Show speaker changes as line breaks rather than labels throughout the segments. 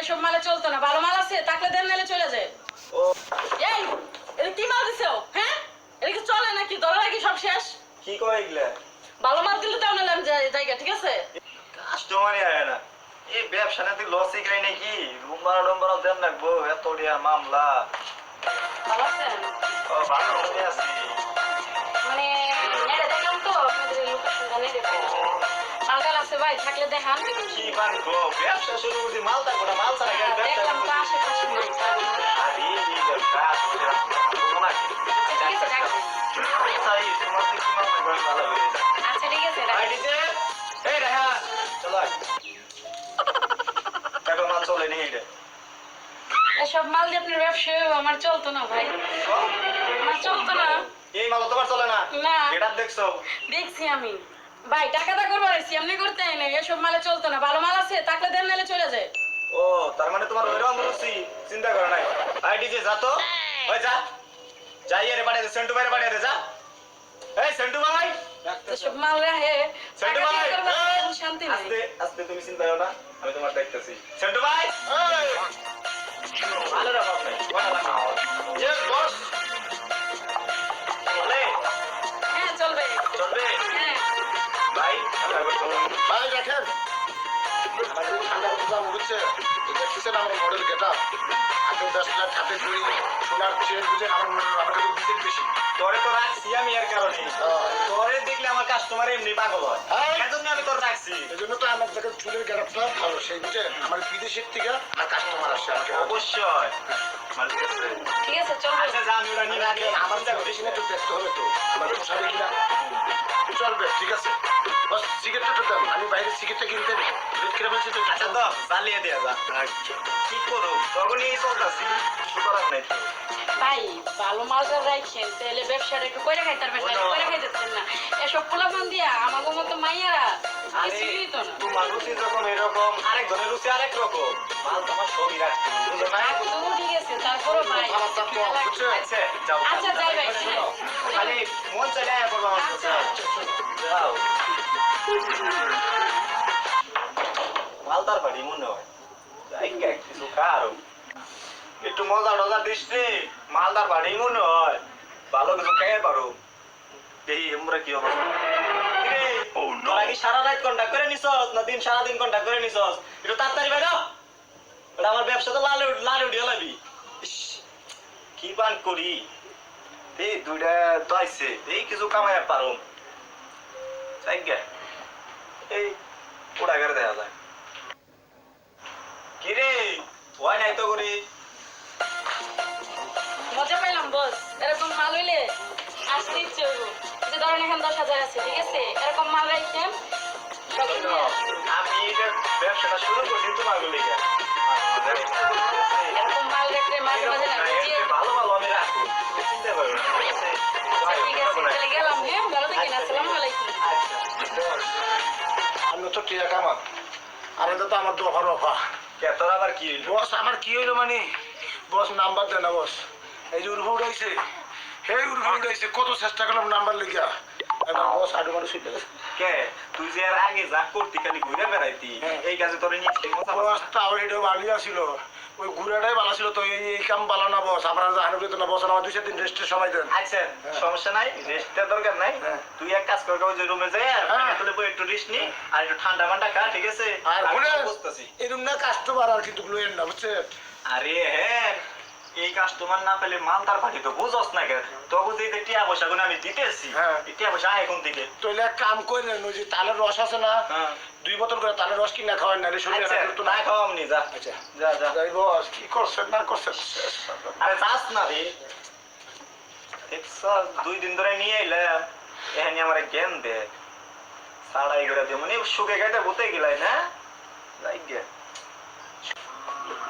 এসব মালে চলতো না ভালো মাল আছে তাকলে দেন নাহলে চলে যায়। এই এটা কি মাল দিছো হ্যাঁ? এটা কি চলে নাকি? দলা নাকি সব শেষ।
কি কয় এগুলা?
ভালো মাল দিলে তাও নিলাম জায়গা ঠিক আছে?
কাস্টমারই আয় না। এই ব্যবসা না তুই লস নাকি রুম ভাড়া টুম ভাড়া দেন রাখব এত টিয়ার মামলা।
ভালো আছেন?
ও ভালো মনে আছি।
মানে নেড়ে দেখলাম তো আপনাদের এই লোকেশনটা নেড়ে মালটাল আছে ভাই থাকলে দেখান
কি বানবো ব্যবসা শুরু করছি মাল থাকব মাল ছাড়া ব্যবসা
দেখলাম তো? আশেপাশে।
আরে এই যে কাজ করে আসব কি?
ঠিক আছে রাখবেন।
তাই তোমার কি মামলা করে ভালো হয়ে যায়
আচ্ছা ঠিক আছে
আই
রাখবেন।
এই রেহান চলো আয়। মাল চলে নি এটা
এসব মাল দিয়ে আপনার ব্যবসা আমার চলতো না ভাই আমার চলতো না
এই মাল তোমার চলে না
না
এটা দেখছ
দেখছি আমি ভাই টাকাটা করব আইছি এমনি করতে হয় না এসব মালে চলতো না ভালো মাল আছে তাকলে দেন নাহলে চলে যায়।
ও তার মানে তোমার ওইরকম রুচি চিন্তা করো নাই। আই ডিজে যা তো। ওই যা। যাই এর পাঠিয়ে দে সেন্টু বাইরে পাঠিয়ে দে যা। এই সেন্টু ভাই।
এসব মাল রাহে
সেন্টু ভাই!
শান্তি নেই।
আস্তে আস্তে তুমি চিন্তা করো না আমি তোমার দেখতেছি সেন্টু ভাই
দেখতেছেন আমার মডেল গেট আপ হাতে দশ লাখ হাতে ঘুরি সোনার চেন বুঝে আমার মডেল আমার কাছে বিজেট বেশি।
তোরে তো রাখছি আমি এর কারণে। তোরে দেখলে আমার কাস্টমার এমনি পাগল হয়।
হ্যাঁ।
এর জন্য আমি তোর রাখছি।
এই জন্য তো আমার দেখেন চুলের গেট আপটা ভালো সেই বুঝে আমার বিদেশের থেকে আমার কাস্টমার আসছে আমাকে।
অবশ্যই। ঠিক আছে?
ঠিক আছে চলবে
আচ্ছা যা আমি ওটা নিয়ে রাখি।
আমার
করিস
বেশি
না
না তো দেখতে হবে তো। আমার পোষাবে কিনা। চলবে ঠিক আছে। বস সিগারেটটা আমি বাইরে সিগারেটটা কিনতে রেট করে বলছি তো।
আচ্ছা তো জ্বালিয়ে দেয়া যা। কি করো তখন চলতেছি। কিছু করার নাই।
ভাই ভালো মালটা রাখছেন তাহলে ব্যবসাটা একটু করে খাইতে পারবেন। না করে খাইতেছেন না। এসব পোলাপান দিয়া আমাকে মতো মাইয়ারা
আরে
কিছুই তো না।
তোমার রুচি যখন এরকম আরেক ধরনের রুচি আরেক রকম। মাল তোমার সবই রাখছি বুঝো না?
ঠিক আছে তারপরও ভাই
আমার দাম বুঝছ?
আচ্ছা
আচ্ছা যাই ভাই।
খালি মন চলে আয়া করব আমার যাও। মালদার বাড়ি মনে হয়। কিছু খাও একটু মজা টজা দিস রে মালদার বাড়ি মনে হয়। ভালো কিছু খেয়ে পারো। এই আমরা কি অবস্থা? তোরা কি সারা রাত কন্টাক্ট করে নিছস না দিন সারা দিন কন্টাক্ট করে নিছস? একটু তাড়াতাড়ি বেরো। ওটা আমার ব্যবসা তো লাল লাল উঠিয়ে লাবি। ইস, কি বান করি? এই দুইটা তো আইছে। এই কিছু কামাই পারো। চাই গে এই ওটা করে দেখা যায়। কি রে ভয় নাই তো করি
মজা পাইলাম বস। এরকম মাল হইলে আসতে ইচ্ছে হইব। যে ধরেন এখন দশ হাজার আছে ঠিক আছে? এরকম মাল রাখছেন
আমি ব্যবসাটা শুরু করছি তোমার গুলি
এরকম মাল রাখলে মাঝে মাঝে
ভালো ভালো আমি রাখব। চিন্তা করো আছে?
আচ্ছা, ঠিক আছে তাহলে গেলাম হ্যাঁ?
তো টিয়া কামাল। আর এটা তো আমার দফা
অফা তোর আবার কি হইল?
বস আমার কি হইল মানে? বস নাম্বার দেন না বস। এই যে উর্ফে উঠাইছে হে উর্ফে উঠাইছে কত চেষ্টা করলাম নাম্বার এবার বস আডু মানুষ
কে, তুই যে এর আগে যা করতি খালি ঘুরে বেড়াইতি।
হ্যাঁ।
এই কাজে তোর
ভালো ছিল ওই ঘুরাটাই ভালো ছিল তো এই কাম ভালো না বস আপনারা জাহানো পেতো না বস আমার দুই চার দিন রেস্টের সময় দেন।
আচ্ছা সমস্যা নাই রেস্টের দরকার নাই।
হ্যাঁ।
তুই এক কাজ কর ওই রুমে যাই
হ্যাঁ।
তুলে বই একটু রেস্ট নি আর একটু ঠান্ডা মান্ডা খা ঠিক আছে?
আর
বুঝতেছি
এরকম না কাস্টমার আর কিন্তু লইয়েন না বুঝছেন
আরে হ্যাঁ এই কাস্টমার না পেলে মাল তার পাঠি তো বুঝস না কে তবু যে টিয়া পয়সা গুলো আমি দিতেছি।
হ্যাঁ।
টিয়া পয়সা এখন থেকে
এক কাম করেন ওই যে তালের রস আছে না
হ্যাঁ।
দুই বোতল করে তালের রস কিনা খাওয়ান না রে শরীরে
আচ্ছা
তো
না
না
খাওয়াম নি যা।
আচ্ছা।
যা যা।
যাই বস কি করছেন না করছেন?
আরে যাস না রে। দেখছ দুই দিন ধরে নিয়ে এলাম। এখানে আমার জ্ঞান দে। সাড়াই করে দিয়ে মানে শুকে গেতে বুতে গেলাই না যাই গে।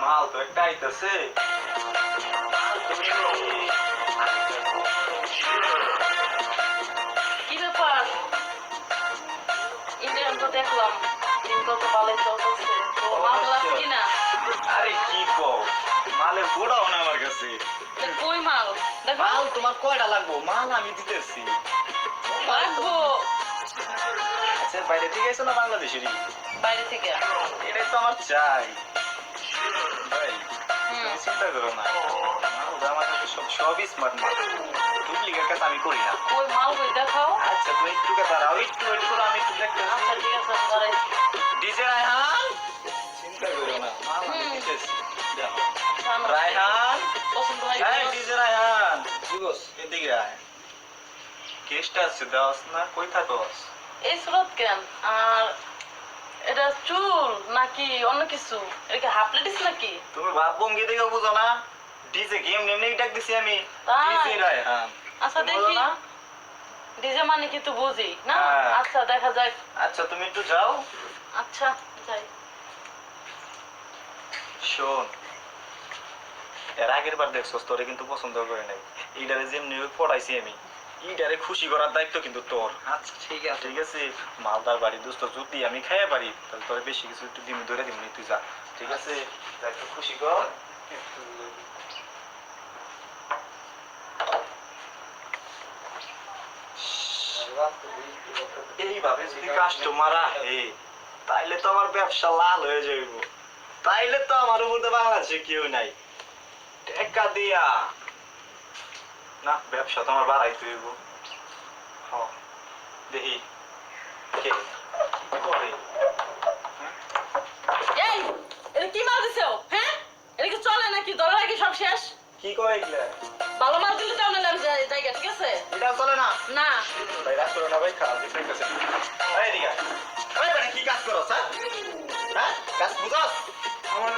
মাল তো একটা আইতেছে।
কি ব্যাপার ইন্ডিয়ান তো দেখলাম দিনকাল তো ভালোই চলতেছে তো মাল কিনা
আরে কি কও মালের বুড়াও না আমার কাছে
কই মাল দেখো
মাল তোমার কয়টা লাগবো মাল আমি দিতেছি
লাগবো
আচ্ছা বাইরে থেকে এসো না বাংলাদেশেরই
বাইরে থেকে
এটাই তো আমার চাই চিন্তা
আছে দাঁড়াই
না মাল আমি। দিতেছি আছে না কই থাকস
এই সুরত কেন আর এটা চুল নাকি অন্য কিছু? এটা কি হাফ লেডিস নাকি?
তুমি ভাব ভঙ্গি দেখে বুঝো না। ডিজে গেম এমনি ডাক দিছি আমি? ডিজে রায়হান
আচ্ছা দেখি? ডিজে মানে কি তুই বুঝি না?
হ্যাঁ।
আচ্ছা দেখা যাক।
আচ্ছা তুমি একটু যাও।
আচ্ছা যাই।
শোন এর আগের বার দেখছস তোরে কিন্তু পছন্দ করে নাই। এইটারে যেমনি পড়াইছি আমি। এইটারে খুশি করার দায়িত্ব কিন্তু তোর।
আচ্ছা ঠিক আছে।
ঠিক আছে? মালদার বাড়ি দোস্ত যদি আমি খাইয়ে পারি তাহলে তোরে বেশি কিছু একটু ধরে তুই যা। ঠিক আছে? যা একটু খুশি কর। এইভাবে যদি কাস্টমার আহে তাইলে তো আমার ব্যবসা লাল হয়ে যাইব। তাইলে তো আমার মধ্যে বাংলাদেশে কেউ নাই। টেকা দিয়া। না ব্যবসা তো আমার বাড়াইতে হইব হ দেখি। কে? করে
এই এটা কি মাল দিছো? হ্যাঁ? এটা কি চলে নাকি? ধরে নাকি সব শেষ?
কি কয় এগুলা?
ভালো মাল দিলে তো নিলাম জায়গা ঠিক আছে?
এটা চলে না?
না।
ভাই রাগ করো না ভাই খারাপ দেখতেছে এই দিকে এই মানে কি কাজ করো স্যার? হ্যাঁ? কাজ বুঝাস?
আমার